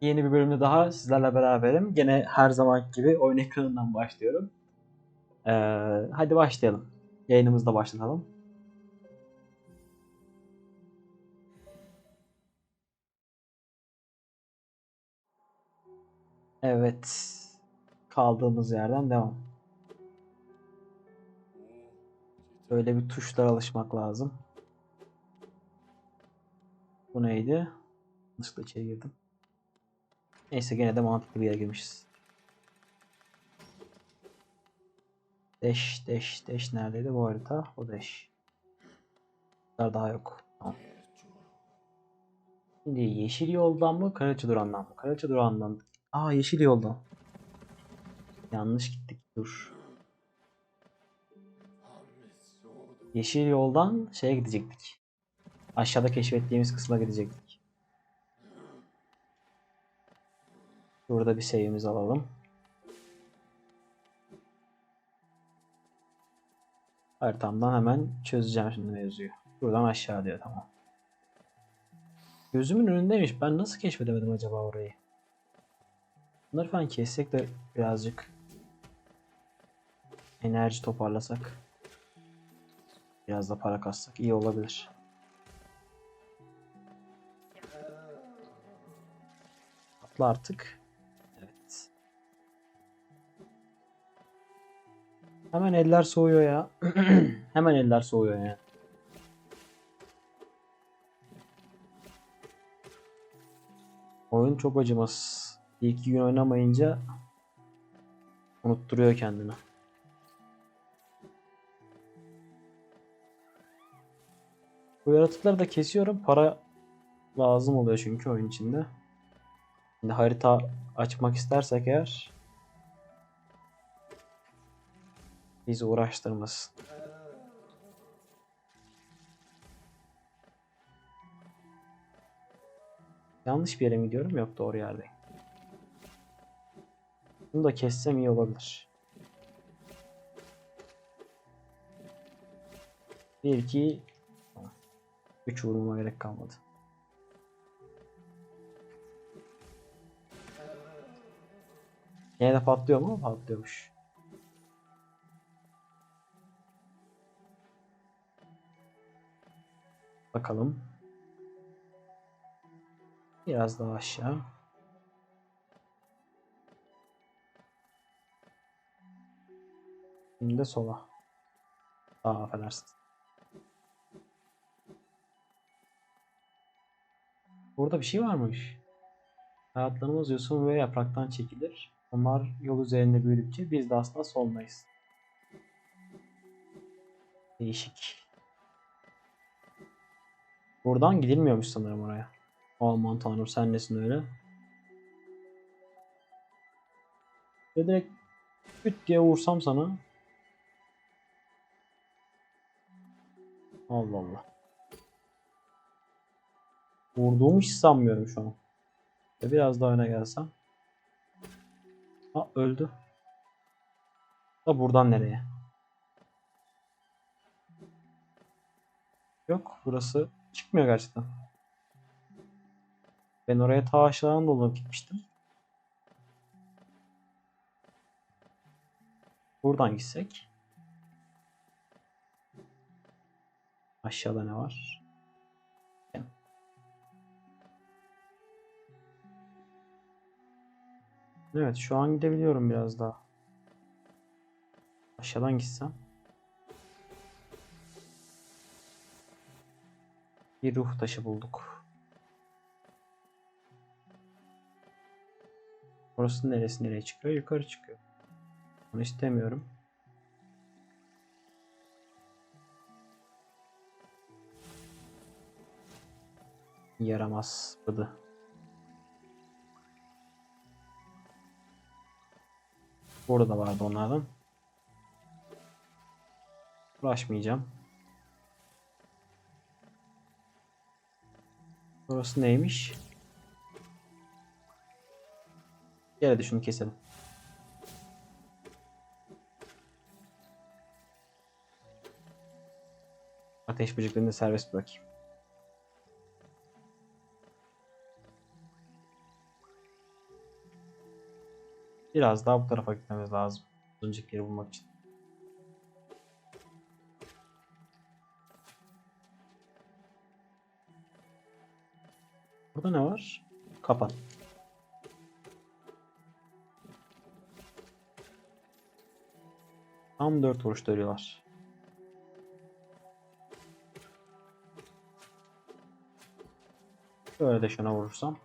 Yeni bir bölümde daha sizlerle beraberim. Gene her zaman gibi oyun ekranından başlıyorum. Ee, hadi başlayalım. Yayınımızda başlatalım. Evet. Kaldığımız yerden devam. Böyle bir tuşlara alışmak lazım. Bu neydi? Yanlışlıkla içeri girdim. Neyse gene de mantıklı bir yere girmişiz. Dash, dash, dash neredeydi bu harita? O dash. Bunlar daha yok. Tamam. Şimdi yeşil yoldan mı, Karaca Duran'dan mı? Karaca Duran'dan. Aa yeşil yoldan. Yanlış gittik. Dur. Yeşil yoldan şeye gidecektik. Aşağıda keşfettiğimiz kısma gidecektik. Burada bir save'imizi alalım. Haritamdan hemen çözeceğim şimdi mevzuyu. Buradan aşağı diyor tamam. Gözümün önündeymiş. Ben nasıl keşfedemedim acaba orayı? Bunları falan kessek de birazcık enerji toparlasak. Biraz da para kassak iyi olabilir. Atla artık. Hemen eller soğuyor ya. Hemen eller soğuyor ya. Oyun çok acımasız. Bir iki gün oynamayınca unutturuyor kendini. Bu yaratıkları da kesiyorum. Para lazım oluyor çünkü oyun içinde. Şimdi harita açmak istersek eğer bizi uğraştırmasın. Yanlış bir yere mi gidiyorum? Yok doğru yerdeyim. Bunu da kessem iyi olabilir. 1 2 3 vurmama gerek kalmadı. Yine de patlıyor mu? Patlıyormuş. Bakalım. Biraz daha aşağı. Şimdi de sola. Aa affedersiniz. Burada bir şey varmış. Hayatlarımız yosun ve yapraktan çekilir. Onlar yol üzerinde büyüdükçe biz de aslında solmayız. Değişik. Buradan gidilmiyormuş sanırım oraya. Aman tanrım sen nesin öyle? Ve direkt küt diye vursam sana. Allah Allah. Vurduğumu hiç sanmıyorum şu an. Ve biraz daha öne gelsem. Ha öldü. Da buradan nereye? Yok burası çıkmıyor gerçekten. Ben oraya ta aşağıdan dolanıp gitmiştim. Buradan gitsek. Aşağıda ne var? Evet şu an gidebiliyorum biraz daha. Aşağıdan gitsem. Bir ruh taşı bulduk. Orası neresi nereye çıkıyor? Yukarı çıkıyor. Onu istemiyorum. Yaramaz bıdı. Burada da vardı onlardan. Uğraşmayacağım. Burası neymiş? Gel hadi şunu keselim. Ateş böceklerini de serbest bırakayım. Biraz daha bu tarafa gitmemiz lazım. Önceki yeri bulmak için. Burada ne var? Kapan. Tam 4 vuruş dövüyorlar. Böyle de şuna vurursam.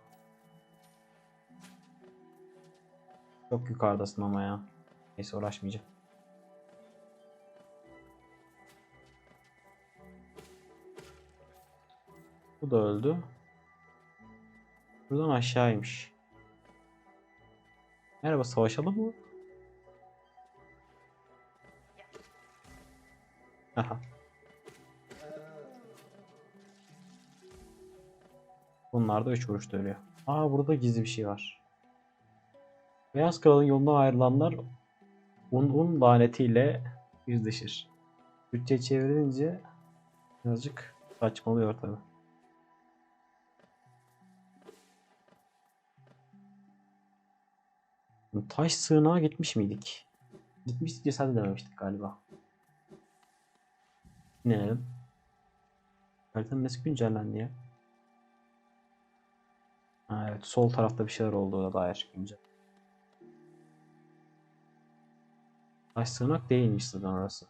Çok yukarıdasın ama ya. Neyse uğraşmayacağım. Bu da öldü. Buradan aşağıymış. Merhaba savaşalım mı? Aha. Bunlar da 3 vuruşta ölüyor. Aa burada gizli bir şey var. Beyaz Kral'ın yolundan ayrılanlar un un lanetiyle yüzleşir. Bütçe çevrilince birazcık saçmalıyor tabi. Taş sığınağa gitmiş miydik? Gitmiştik cesaret edememiştik galiba. İnelim. Haritanın nasıl güncellendi ya? Ha, evet sol tarafta bir şeyler olduğuna dair güncel. Taş sığınak değilmiş zaten orası.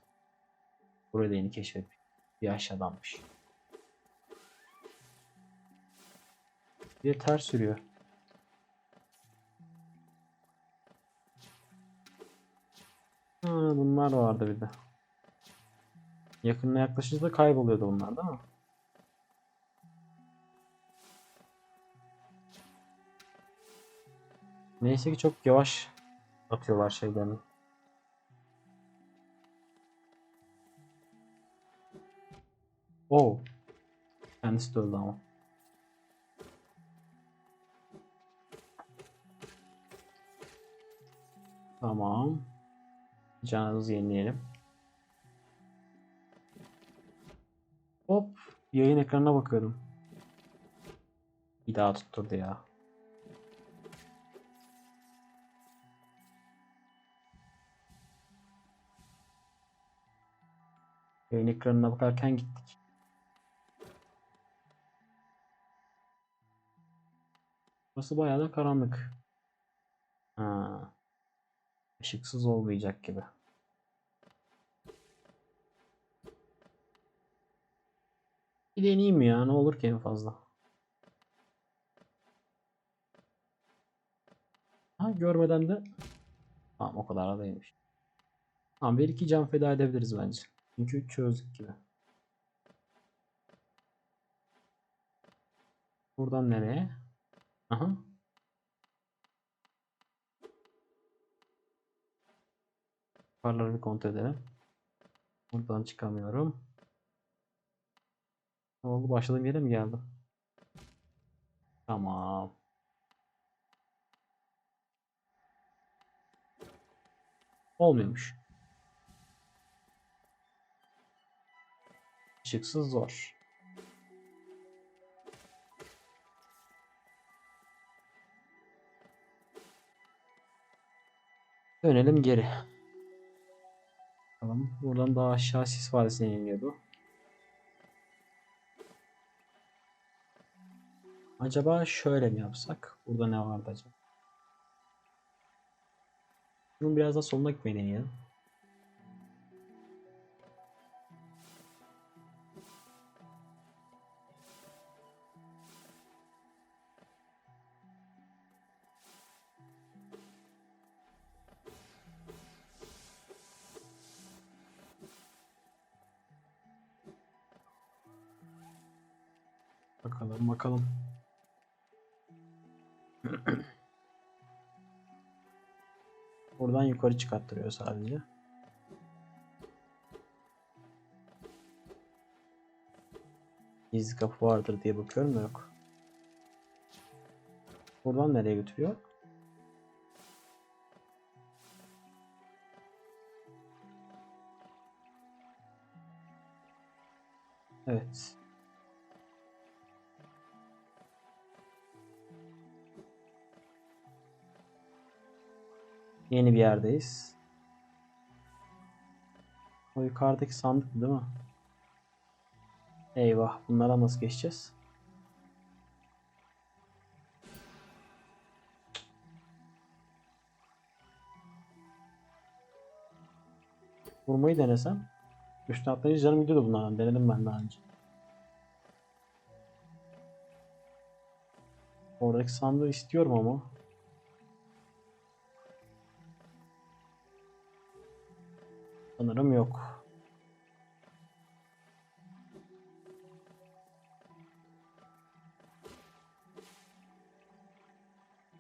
Burayı da yeni keşfetmiş. Bir aşağıdanmış. Bir de ters sürüyor. Ha, bunlar vardı bir de. Yakınına yaklaşınca kayboluyordu bunlar değil mi? Neyse ki çok yavaş atıyorlar şeylerini. Oo. Kendisi de öldü ama. Tamam. Canımızı yenileyelim. Hop. Yayın ekranına bakıyordum. Bir daha tutturdu ya. Yayın ekranına bakarken gittik. Burası bayağı da karanlık. Ha. Işıksız olmayacak gibi. Bir deneyeyim ya ne olur ki en fazla. Ha görmeden de Tamam o kadar da değilmiş. Tamam bir iki can feda edebiliriz bence. Çünkü 3 çözdük gibi. Buradan nereye? Aha. Yukarıları bir kontrol edelim. Buradan çıkamıyorum. Ne oldu? Başladığım yere mi geldim? Tamam. Olmuyormuş. Işıksız zor. Dönelim geri. Tamam. Buradan daha aşağı sis vadisine iniyordu. Acaba şöyle mi yapsak? Burada ne vardı acaba? Bunun biraz daha soluna gitmeyi deneyelim. Bakalım bakalım. Buradan yukarı çıkarttırıyor sadece. Gizli kapı vardır diye bakıyorum da yok. Buradan nereye götürüyor? Evet. Yeni bir yerdeyiz. O yukarıdaki sandık değil mi? Eyvah. Bunlara nasıl geçeceğiz? Vurmayı denesem. Üstüne atlayınca canım gidiyordu bunlardan. Denedim ben daha önce. Oradaki sandığı istiyorum ama. Sanırım yok.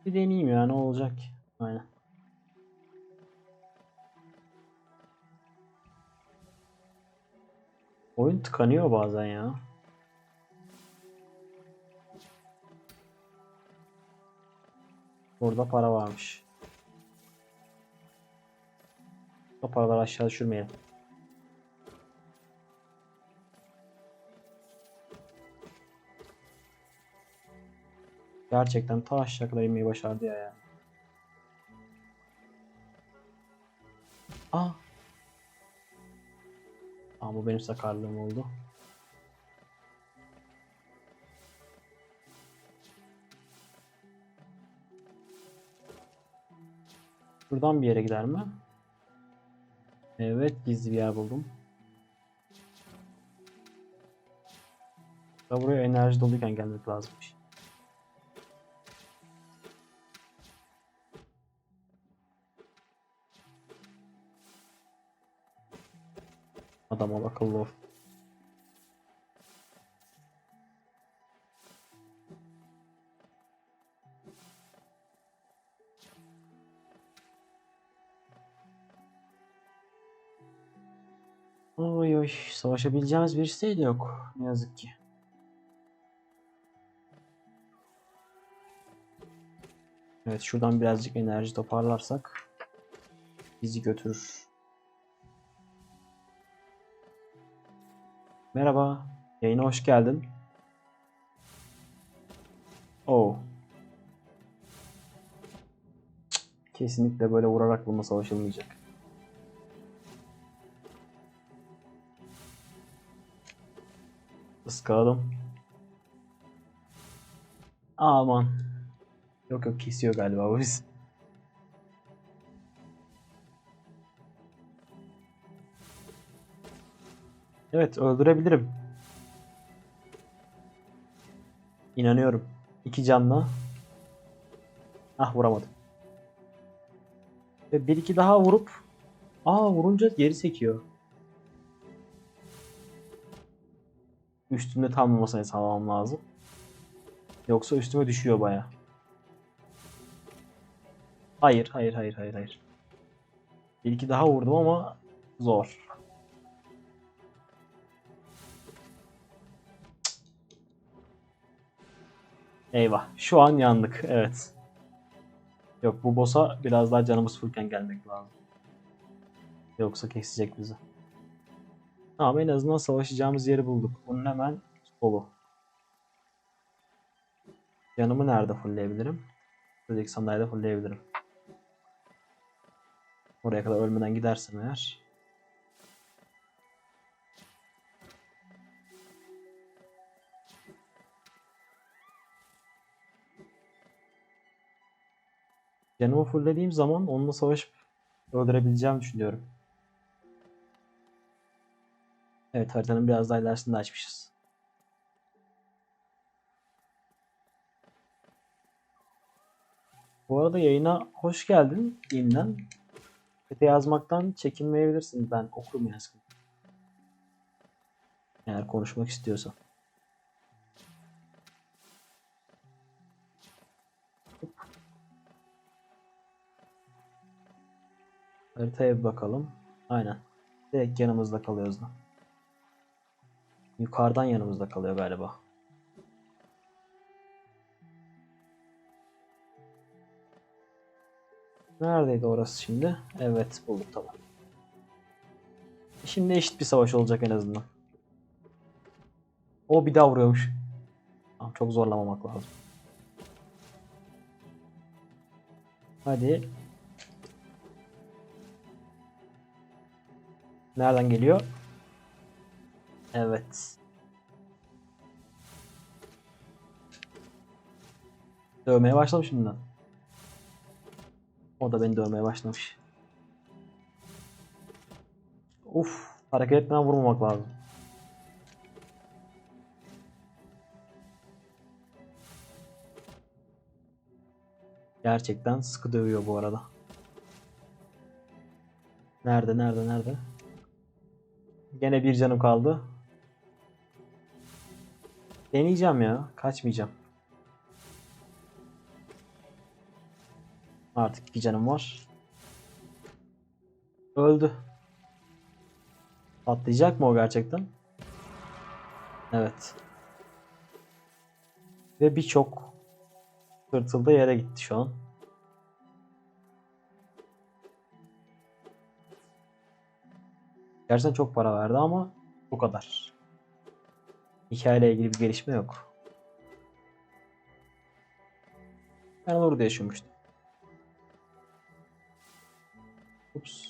Bir deneyeyim ya ne olacak? Aynen. Oyun tıkanıyor bazen ya. Burada para varmış. O paraları aşağı düşürmeyelim. Gerçekten ta aşağı kadar inmeyi başardı ya yani. Aa. Aa bu benim sakarlığım oldu. Buradan bir yere gider mi? Evet gizli bir yer buldum. Da buraya enerji doluyken gelmek lazımmış. Adam ol akıllı ol. Oy oy savaşabileceğimiz birisi de yok ne yazık ki. Evet şuradan birazcık enerji toparlarsak bizi götürür. Merhaba, yayına hoş geldin. Oo. Kesinlikle böyle vurarak bununla savaşılmayacak. Iskaladım. Aman. Yok yok kesiyor galiba bu biz. Evet öldürebilirim. İnanıyorum. İki canla. Ah vuramadım. Ve bir iki daha vurup Aa vurunca geri sekiyor. Üstümde tam olmasını sağlamam lazım. Yoksa üstüme düşüyor baya. Hayır, hayır, hayır, hayır, hayır. Bir iki daha vurdum ama zor. Eyvah. Şu an yandık. Evet. Yok bu boss'a biraz daha canımız fullken gelmek lazım. Yoksa kesecek bizi. Tamam en azından savaşacağımız yeri bulduk. Bunun hemen solu. Canımı nerede fullleyebilirim? Şuradaki sandalyede fullleyebilirim. Oraya kadar ölmeden gidersem eğer. Canımı fulllediğim zaman onunla savaşıp öldürebileceğimi düşünüyorum. Evet haritanın biraz daha ilerisinde açmışız. Bu arada yayına hoş geldin diyeyimden. Chat'e yazmaktan çekinmeyebilirsin. Ben okurum sıkıntı. Eğer konuşmak istiyorsan. Haritaya bir bakalım. Aynen. Direkt yanımızda kalıyoruz da. Yukarıdan yanımızda kalıyor galiba. Neredeydi orası şimdi? Evet bulduk tamam. Şimdi eşit bir savaş olacak en azından. O bir daha vuruyormuş. Tamam, çok zorlamamak lazım. Hadi. Nereden geliyor? Evet. Dövmeye başladım şimdiden. O da beni dövmeye başlamış. Uf, hareket etmeden vurmamak lazım. Gerçekten sıkı dövüyor bu arada. Nerede, nerede, nerede? Gene bir canım kaldı. Deneyeceğim ya. Kaçmayacağım. Artık iki canım var. Öldü. Patlayacak mı o gerçekten? Evet. Ve birçok tırtıl da yere gitti şu an. Gerçekten çok para verdi ama bu kadar. Hikayeyle ilgili bir gelişme yok. Ben orada yaşamıştım. Ups.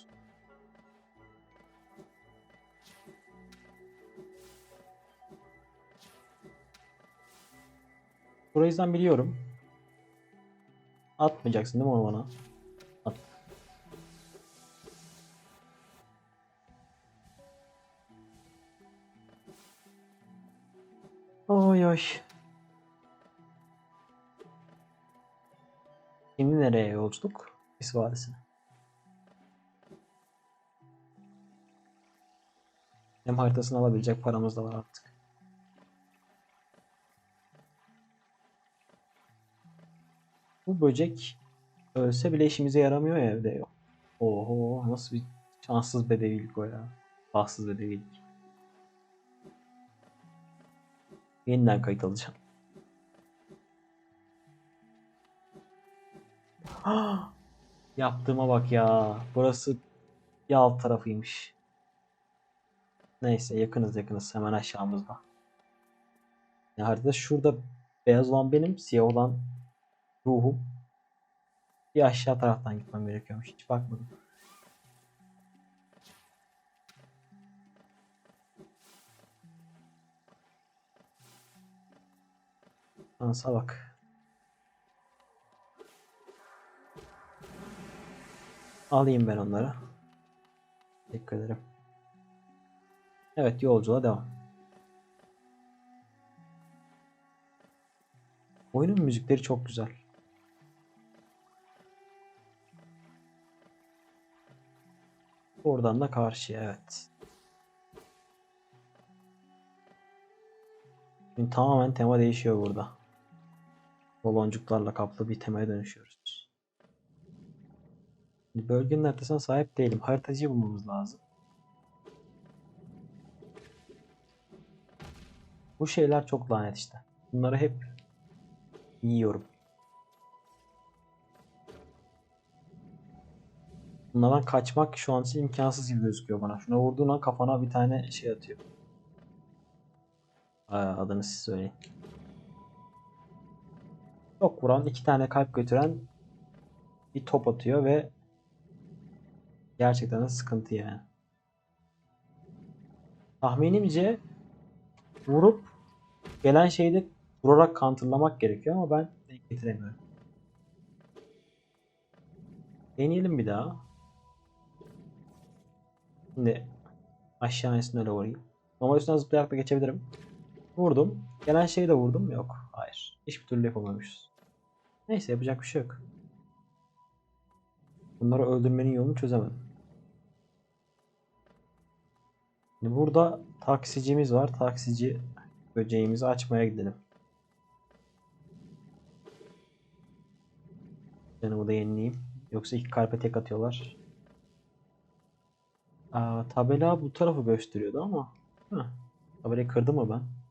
Burayı biliyorum. Atmayacaksın değil mi onu bana? Oy oy. Şimdi nereye yolculuk? Sis Vadisi'ne. Hem haritasını alabilecek paramız da var artık. Bu böcek ölse bile işimize yaramıyor ya evde yok. Oho nasıl bir şanssız bedevilik o ya. Bahtsız bedevilik. Yeniden kayıt alacağım. Yaptığıma bak ya. Burası bir alt tarafıymış. Neyse yakınız yakınız hemen aşağımızda. Ya haritada şurada beyaz olan benim, siyah olan ruhum. Bir aşağı taraftan gitmem gerekiyormuş. Hiç bakmadım. Şansa bak. Alayım ben onları. Teşekkür ederim. Evet yolculuğa devam. Oyunun müzikleri çok güzel. Oradan da karşıya evet. Şimdi tamamen tema değişiyor burada. Baloncuklarla kaplı bir temaya dönüşüyoruz. Bölgenin haritasına sahip değilim. Haritacıyı bulmamız lazım. Bu şeyler çok lanet işte. Bunları hep yiyorum. Bunlardan kaçmak şu an için imkansız gibi gözüküyor bana. Şuna vurduğun an kafana bir tane şey atıyor. Aa, adını siz söyleyin. Çok vuran, iki tane kalp götüren bir top atıyor ve gerçekten sıkıntı yani. Tahminimce vurup gelen şeyi de vurarak counterlamak gerekiyor ama ben denk getiremiyorum. Deneyelim bir daha. Şimdi aşağı öyle vurayım. Normal üstünden zıplayarak da geçebilirim. Vurdum. Gelen şeyi de vurdum. Yok. Hayır. Hiçbir türlü yapamamışız. Neyse yapacak bir şey yok. Bunları öldürmenin yolunu çözemedim. Şimdi burada taksicimiz var. Taksici böceğimizi açmaya gidelim. Canımı da yenileyim. Yoksa iki kalpe tek atıyorlar. Aa, tabela bu tarafı gösteriyordu ama. Heh, tabelayı kırdım mı ben?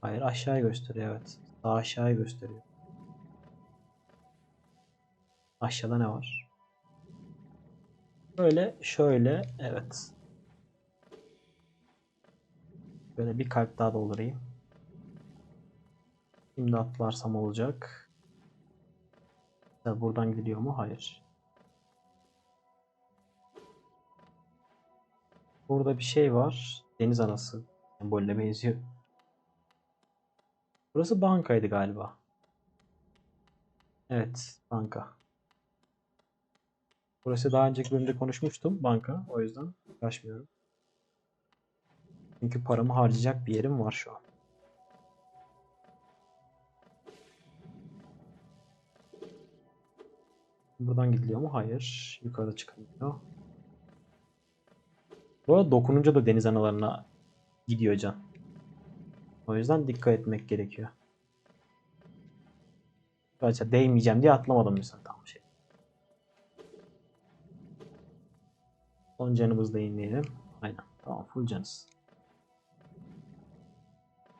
Hayır aşağıya gösteriyor evet. Sağ aşağıya gösteriyor. Aşağıda ne var? Böyle şöyle evet. Böyle bir kalp daha doldurayım. Şimdi atlarsam olacak. Ya buradan gidiyor mu? Hayır. Burada bir şey var. Deniz anası sembolüne benziyor. Burası bankaydı galiba. Evet, banka. Burası daha önceki bölümde konuşmuştum, banka. O yüzden uğraşmıyorum. Çünkü paramı harcayacak bir yerim var şu an. Buradan gidiliyor mu? Hayır. Yukarıda çıkılmıyor. Bu arada dokununca da deniz analarına gidiyor can. O yüzden dikkat etmek gerekiyor. Gerçi değmeyeceğim diye atlamadım mesela tam şey. Son canımızda inmeyelim. Aynen. Tamam full canız.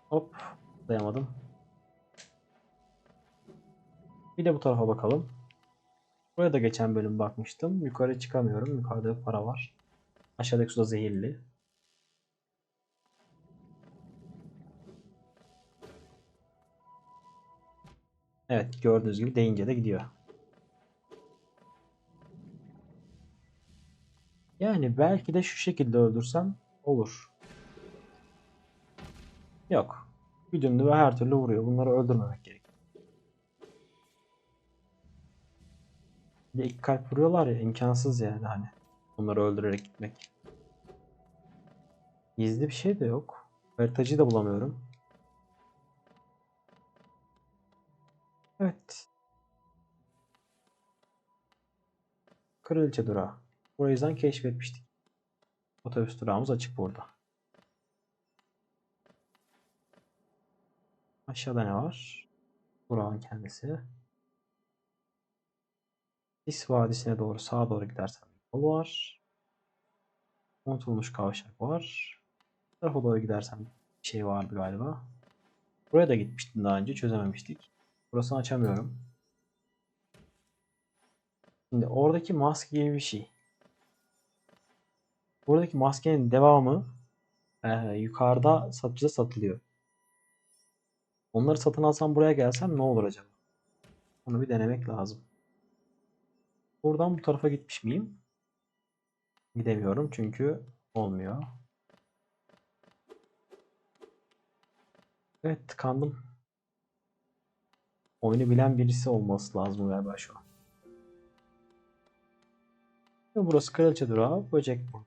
Hop. Dayamadım. Bir de bu tarafa bakalım. Buraya da geçen bölüm bakmıştım. Yukarı çıkamıyorum. Yukarıda para var. Aşağıdaki su da zehirli. Evet gördüğünüz gibi deyince de gidiyor. Yani belki de şu şekilde öldürsem olur. Yok. Güdümlü ve her türlü vuruyor. Bunları öldürmemek gerek. Bir iki kalp vuruyorlar ya imkansız yani hani. Bunları öldürerek gitmek. Gizli bir şey de yok. Haritacıyı da bulamıyorum. Evet. Kraliçe durağı. Burayı yüzden keşfetmiştik. Otobüs durağımız açık burada. Aşağıda ne var? Durağın kendisi. Sis Vadisi'ne doğru sağa doğru gidersen yol var. Unutulmuş kavşak var. Bu tarafa doğru gidersen bir şey vardı galiba. Buraya da gitmiştim daha önce çözememiştik. Burasını açamıyorum. Şimdi oradaki maske gibi bir şey. Buradaki maskenin devamı e, yukarıda satıcıda satılıyor. Onları satın alsam buraya gelsem ne olur acaba? Onu bir denemek lazım. Buradan bu tarafa gitmiş miyim? Gidemiyorum çünkü olmuyor. Evet tıkandım. Oyunu bilen birisi olması lazım galiba şu an. Ve burası kraliçe durağı. Böcek bu.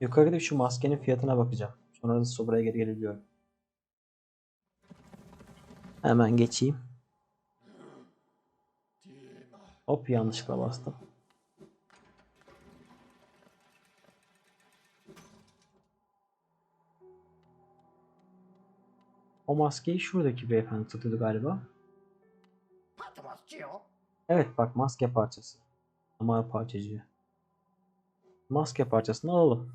Yukarıda şu maskenin fiyatına bakacağım. Sonra da buraya geri gelebiliyorum. Hemen geçeyim. Hop yanlışlıkla bastım. O maskeyi şuradaki beyefendi satıyordu galiba. Evet bak maske parçası. Ama parçacığı. Maske parçasını alalım.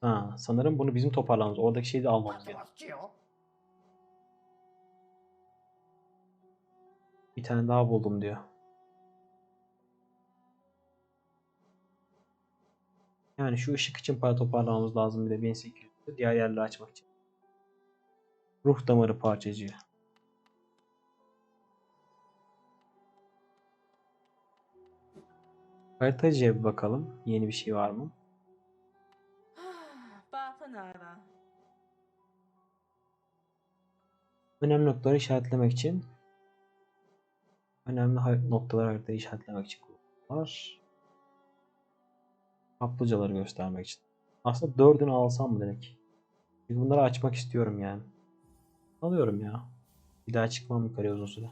Ha, sanırım bunu bizim toparlamamız. Oradaki şeyi de almamız gerekiyor. Bir tane daha buldum diyor. Yani şu ışık için para toparlamamız lazım bir de 1800. Diğer yerleri açmak için. Ruh damarı parçacığı. Haritacıya bir bakalım. Yeni bir şey var mı? Önemli noktaları işaretlemek için önemli noktalar haritayı işaretlemek için kullanılır. Kaplıcaları göstermek için. Aslında dördünü alsam mı direkt? Çünkü bunları açmak istiyorum yani. Alıyorum ya. Bir daha çıkmam yukarıya uzun süre.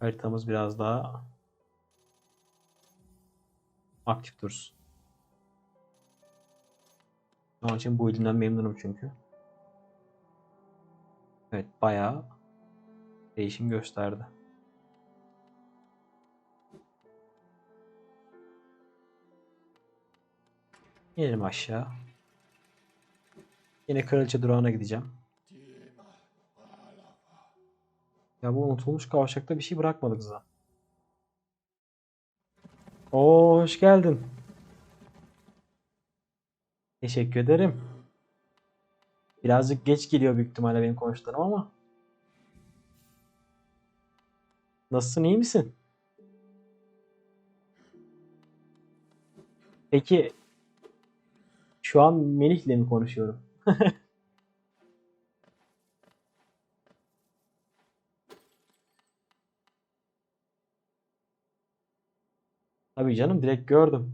Haritamız biraz daha aktif dursun. Şu an için bu elimden memnunum çünkü. Evet bayağı değişim gösterdi. İnelim aşağı. Yine kraliçe durağına gideceğim. Ya bu unutulmuş kavşakta bir şey bırakmadık zaten. Oo hoş geldin. Teşekkür ederim. Birazcık geç geliyor büyük ihtimalle benim konuştuklarım ama. Nasılsın iyi misin? Peki şu an Melih'le mi konuşuyorum? Tabii canım direkt gördüm.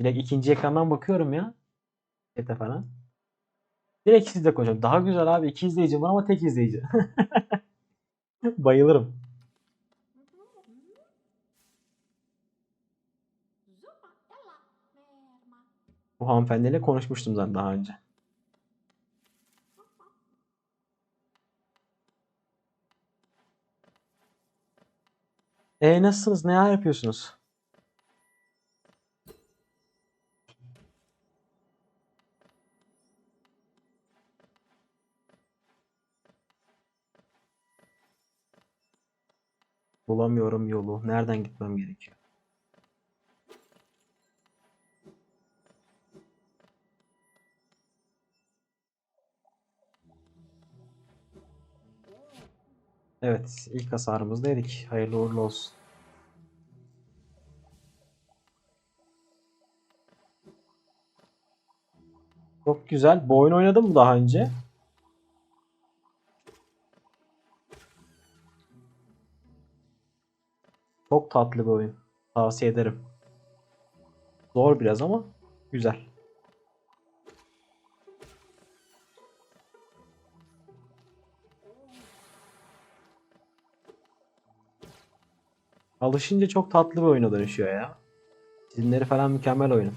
Direkt ikinci ekrandan bakıyorum ya. Chat'e falan. Direkt sizle konuşuyorum. Daha güzel abi. İki izleyicim var ama tek izleyici. Bayılırım. Bu hanımefendiyle konuşmuştum zaten daha önce. E nasılsınız? Neler yapıyorsunuz? Bulamıyorum yolu. Nereden gitmem gerekiyor? Evet, ilk hasarımızdaydık. Hayırlı uğurlu olsun. Çok güzel. Bu oyun oynadın mı daha önce? Çok tatlı bir oyun. Tavsiye ederim. Zor biraz ama güzel. Alışınca çok tatlı bir oyuna dönüşüyor ya. Çizimleri falan mükemmel oyunun.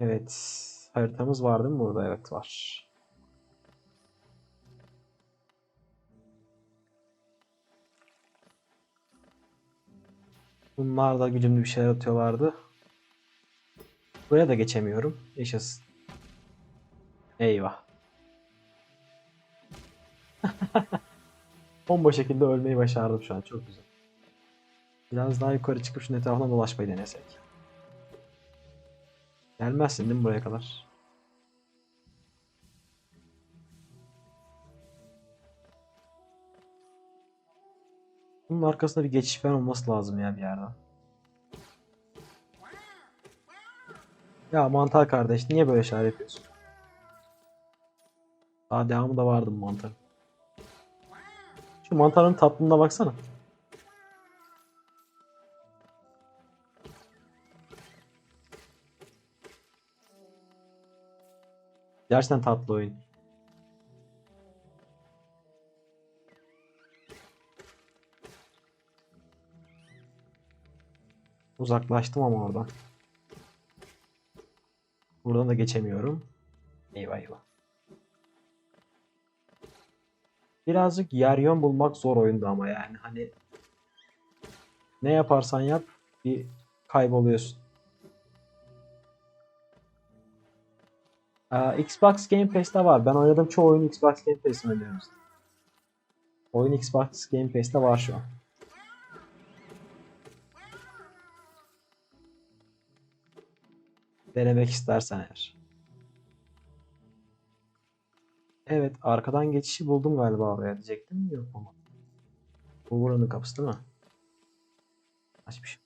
Evet. Haritamız var değil mi burada? Evet var. Bunlar da güdümlü bir şeyler atıyorlardı. Buraya da geçemiyorum. Yaşasın. Eyvah. Bomba şekilde ölmeyi başardım şu an. Çok güzel. Biraz daha yukarı çıkıp şunun etrafına dolaşmayı denesek. Gelmezsin değil mi buraya kadar? Bunun arkasında bir geçiş falan olması lazım ya bir yerden. Ya mantar kardeş niye böyle şeyler yapıyorsun? Daha devamı da vardı bu mantarın. Şu mantarın tatlılığına baksana. Gerçekten tatlı oyun. Uzaklaştım ama oradan. Buradan da geçemiyorum. Eyvah eyvah. Birazcık yer yön bulmak zor oyunda ama yani hani ne yaparsan yap bir kayboluyorsun. Aa, Xbox Game Pass'te var. Ben oynadığım çoğu oyunu Xbox Game Pass'te oynuyorum. Oyun Xbox Game Pass'te var şu an. Denemek istersen eğer. Evet, arkadan geçişi buldum galiba oraya diyecektim. Yok ama. Bu buranın kapısı değil mi? Açmış.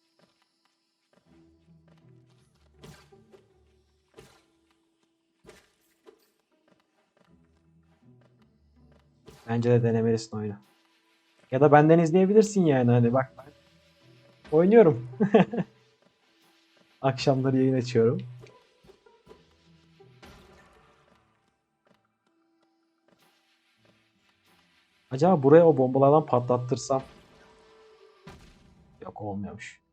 Bence de denemelisin oyunu. Ya da benden izleyebilirsin yani hani bak ben oynuyorum. Akşamları yayın açıyorum. Acaba buraya o bombalardan patlattırsam Yok olmuyormuş.